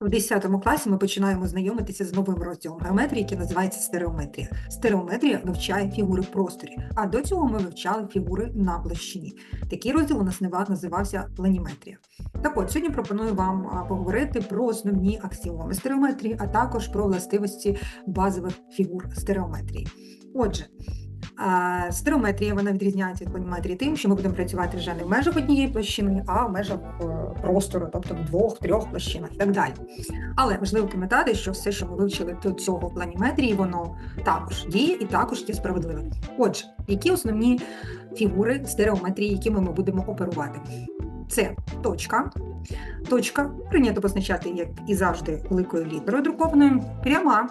В 10 класі ми починаємо знайомитися з новим розділом геометрії, який називається стереометрія. Стереометрія вивчає фігури в просторі, а до цього ми вивчали фігури на площині. Такий розділ у нас називався планіметрія. Так от, сьогодні пропоную вам поговорити про основні аксіоми стереометрії, а також про властивості базових фігур стереометрії. Отже, Стереометрія вона відрізняється від планіметрії тим, що ми будемо працювати вже не в межах однієї площини, а в межах е, простору, тобто в двох, трьох площинах і так далі. Але важливо пам'ятати, що все, що ми вивчили до цього в планіметрії, воно також діє і також є справедливим. Отже, які основні фігури стереометрії, якими ми будемо оперувати? Це точка. Точка прийнято позначати, як і завжди, великою літерою друкованою, пряма.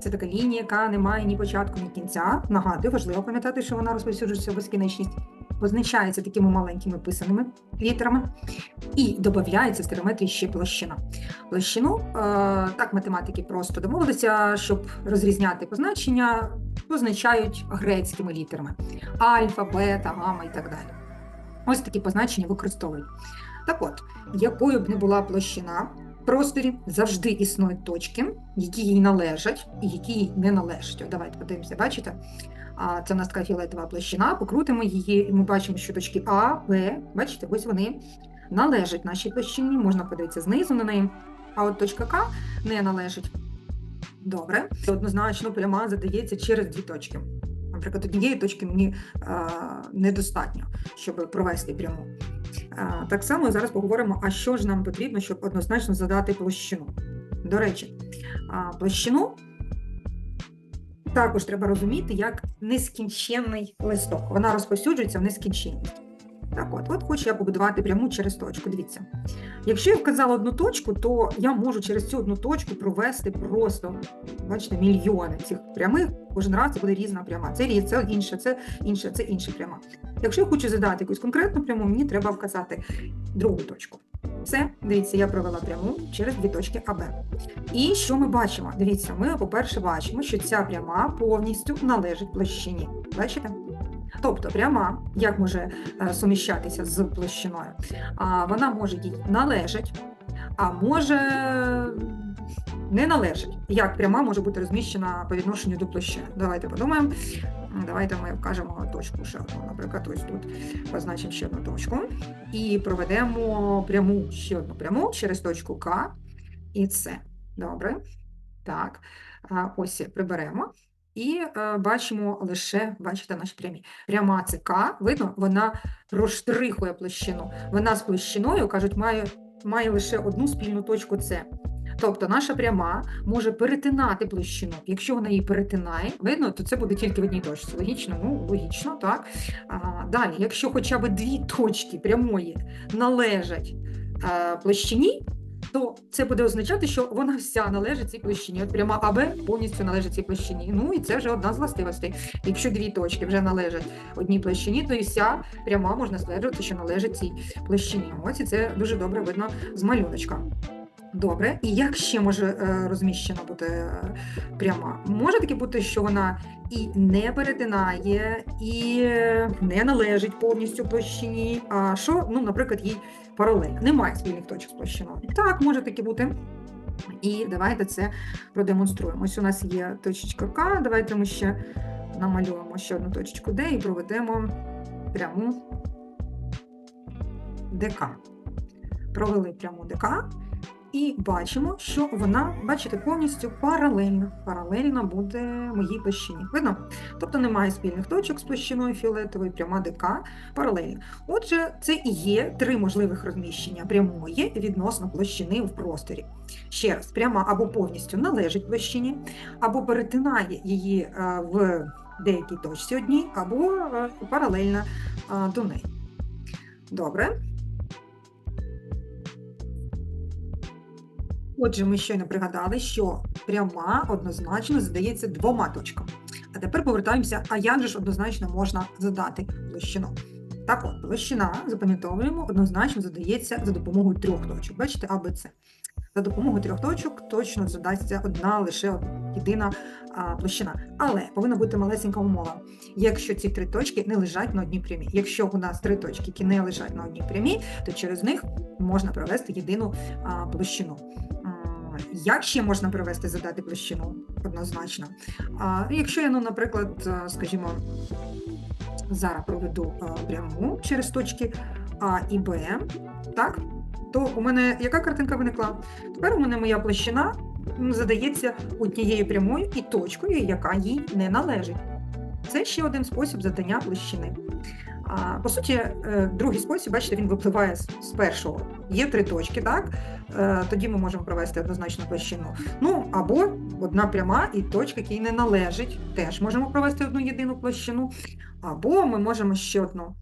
Це така лінія, яка не має ні початку, ні кінця. Нагадую, важливо пам'ятати, що вона розповсюджується в безкінечність, позначається такими маленькими писаними літерами, і додається в стереометрії ще площина. Площину е, так математики просто домовилися, щоб розрізняти позначення, позначають грецькими літерами: альфа, бета, гамма і так далі. Ось такі позначення використовують. Так от, якою б не була площина просторі, завжди існують точки, які їй належать і які їй не належать. Давайте подивимося, бачите? А це у нас така фіолетова площина, покрутимо її, і ми бачимо, що точки А, Б, бачите, ось вони належать нашій площині, можна подивитися знизу на неї. А от точка К не належить. Добре, однозначно пряма задається через дві точки. Наприклад, однієї точки мені а, недостатньо, щоб провести пряму. Так само зараз поговоримо, а що ж нам потрібно, щоб однозначно задати площину. До речі, площину також треба розуміти як нескінченний листок. Вона розповсюджується в нескінченність. Так от, от хочу я побудувати пряму через точку. Дивіться. Якщо я вказала одну точку, то я можу через цю одну точку провести просто, бачите, мільйони цих прямих. Кожен раз це буде різна пряма. Це різ, це інше, це інше, це інша пряма. Якщо я хочу задати якусь конкретну пряму, мені треба вказати другу точку. Все, дивіться, я провела пряму через дві точки АБ. І що ми бачимо? Дивіться, ми, по-перше, бачимо, що ця пряма повністю належить площині. Бачите? Тобто пряма, як може е, суміщатися з площиною? Вона може їй належать, а може не належить. Як пряма може бути розміщена по відношенню до площини? Давайте подумаємо. Давайте ми вкажемо точку ще одну. Наприклад, ось тут позначимо ще одну точку і проведемо пряму ще одну пряму через точку К і С. Добре. Так, ось приберемо. І е, бачимо лише, бачите, наші прямі. Пряма це видно, вона розштрихує площину. Вона з площиною, кажуть, має, має лише одну спільну точку С. Тобто наша пряма може перетинати площину. Якщо вона її перетинає, видно, то це буде тільки в одній точці. Логічно, ну логічно, так. А, далі, якщо хоча б дві точки прямої належать е, площині, то це буде означати, що вона вся належить цій площині. От пряма АБ повністю належить цій площині. Ну і це вже одна з властивостей. Якщо дві точки вже належать одній площині, то і вся пряма можна стверджувати, що належить цій площині. Ось і це дуже добре видно з малюночка. Добре, і як ще може е, розміщена бути е, пряма? Може таке бути, що вона і не перетинає, і не належить повністю площині. А що, ну, наприклад, їй паралельно. Немає спільних точок з площиною. Так, може таке бути. І давайте це продемонструємо. Ось у нас є точечка К. Давайте ми ще намалюємо ще одну точечку Д і проведемо пряму ДК. Провели пряму ДК. І бачимо, що вона, бачите, повністю паралельно. Паралельно буде моїй площині. Видно? Тобто немає спільних точок з площиною фіолетової, пряма ДК паралельно. Отже, це і є три можливих розміщення прямої відносно площини в просторі. Ще раз, пряма або повністю належить площині, або перетинає її е, в деякій точці одній, або е, паралельна е, до неї. Добре. Отже, ми щойно пригадали, що пряма однозначно задається двома точками. А тепер повертаємося, а як же ж однозначно можна задати площину? Так от, площина, запам'ятовуємо, однозначно задається за допомогою трьох точок. Бачите, А, Б, С. За допомогою трьох точок точно задасться одна лише єдина а, площина. Але повинна бути малесенька умова. Якщо ці три точки не лежать на одній прямій. Якщо у нас три точки, які не лежать на одній прямій, то через них можна провести єдину а, площину. Як ще можна привести задати площину? Однозначно. А, якщо я, ну, наприклад, е, скажімо, зараз проведу е, пряму через точки А і Б, так? То у мене яка картинка виникла? Тепер у мене моя площина задається однією прямою і точкою, яка їй не належить. Це ще один спосіб задання площини. По суті, е, другий спосіб, бачите, він випливає з, першого. Є три точки, так? Е, тоді ми можемо провести однозначно площину. Ну, або одна пряма і точка, якій не належить, теж можемо провести одну єдину площину. Або ми можемо ще одну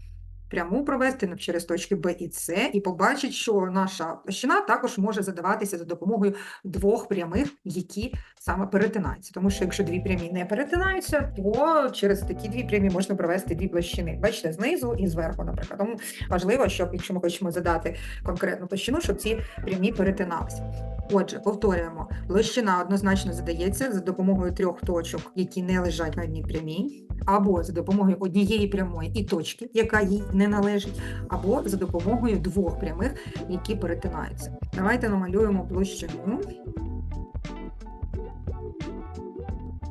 пряму провести через точки Б і С, і побачити, що наша площина також може задаватися за допомогою двох прямих, які саме перетинаються. Тому що якщо дві прямі не перетинаються, то через такі дві прямі можна провести дві площини. Бачите, знизу і зверху, наприклад. Тому важливо, щоб якщо ми хочемо задати конкретну площину, щоб ці прямі перетиналися. Отже, повторюємо, площина однозначно задається за допомогою трьох точок, які не лежать на одній прямій, або за допомогою однієї прямої і точки, яка їй не належить, або за допомогою двох прямих, які перетинаються. Давайте намалюємо площину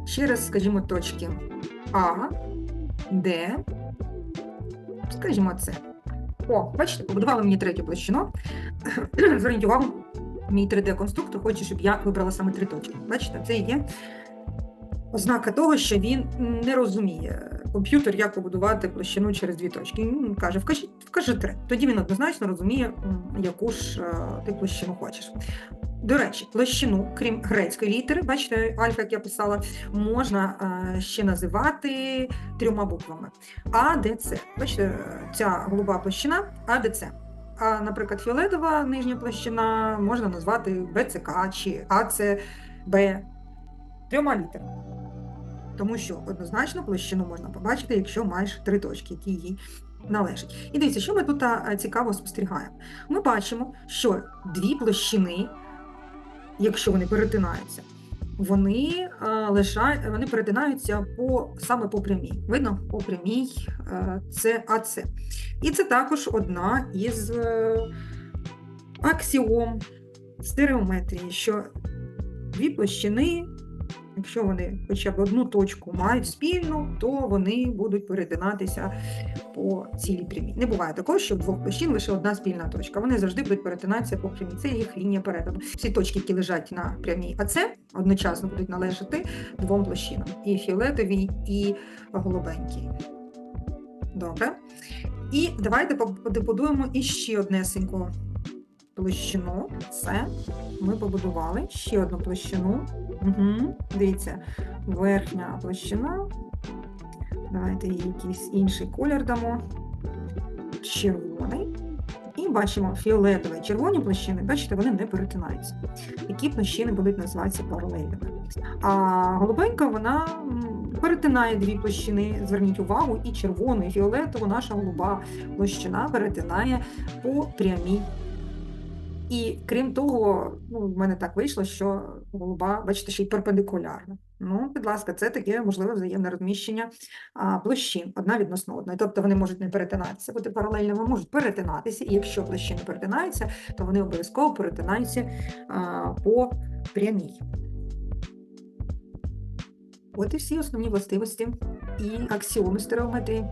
через, скажімо, точки А, Д, скажімо, С. О, бачите, побудували мені третю площину. Зверніть увагу, мій 3D-конструктор хоче, щоб я вибрала саме три точки. Бачите, це є ознака того, що він не розуміє комп'ютер, як побудувати площину через дві точки. Він каже, вкажи, вкажи три. Тоді він однозначно розуміє, яку ж е, ти площину хочеш. До речі, площину, крім грецької літери, бачите, альфа, як я писала, можна е, ще називати трьома буквами. А, С. Бачите, ця голуба площина А, С. А, наприклад, фіолетова нижня площина можна назвати БЦК чи АЦ, Б трьома літерами. Тому що однозначно площину можна побачити, якщо маєш три точки, які їй належать. І дивіться, що ми тут цікаво спостерігаємо. Ми бачимо, що дві площини, якщо вони перетинаються, вони, а, лиша... вони перетинаються по, саме по прямій. Видно? По прямій це АЦ. І це також одна із е, аксіом стереометрії, що дві площини, якщо вони хоча б одну точку мають спільну, то вони будуть перетинатися по цілій прямій. Не буває такого, що в двох площин лише одна спільна точка. Вони завжди будуть перетинатися по прямій. Це їх лінія перетину. Всі точки, які лежать на прямій АЦ, одночасно будуть належати двом площинам: і фіолетовій, і голубенькій. Добре. І давайте побудуємо іще однесеньку площину. Це ми побудували ще одну площину. Угу. Дивіться, верхня площина. Давайте їй якийсь інший колір дамо. Червоний. І бачимо фіолетові червоні площини, бачите, вони не перетинаються. Які площини будуть називатися паралельними. А голубенька вона перетинає дві площини. Зверніть увагу, і червону, і фіолетову наша голуба площина перетинає по прямій і крім того, ну, в мене так вийшло, що голуба, бачите, ще й перпендикулярна. Ну, будь ласка, це таке можливе взаємне розміщення а, площин одна відносно одної. Тобто вони можуть не перетинатися, бути паралельними, можуть перетинатися, і якщо площини перетинаються, то вони обов'язково перетинаються а, по прямій. От і всі основні властивості і аксіоми стереометрії.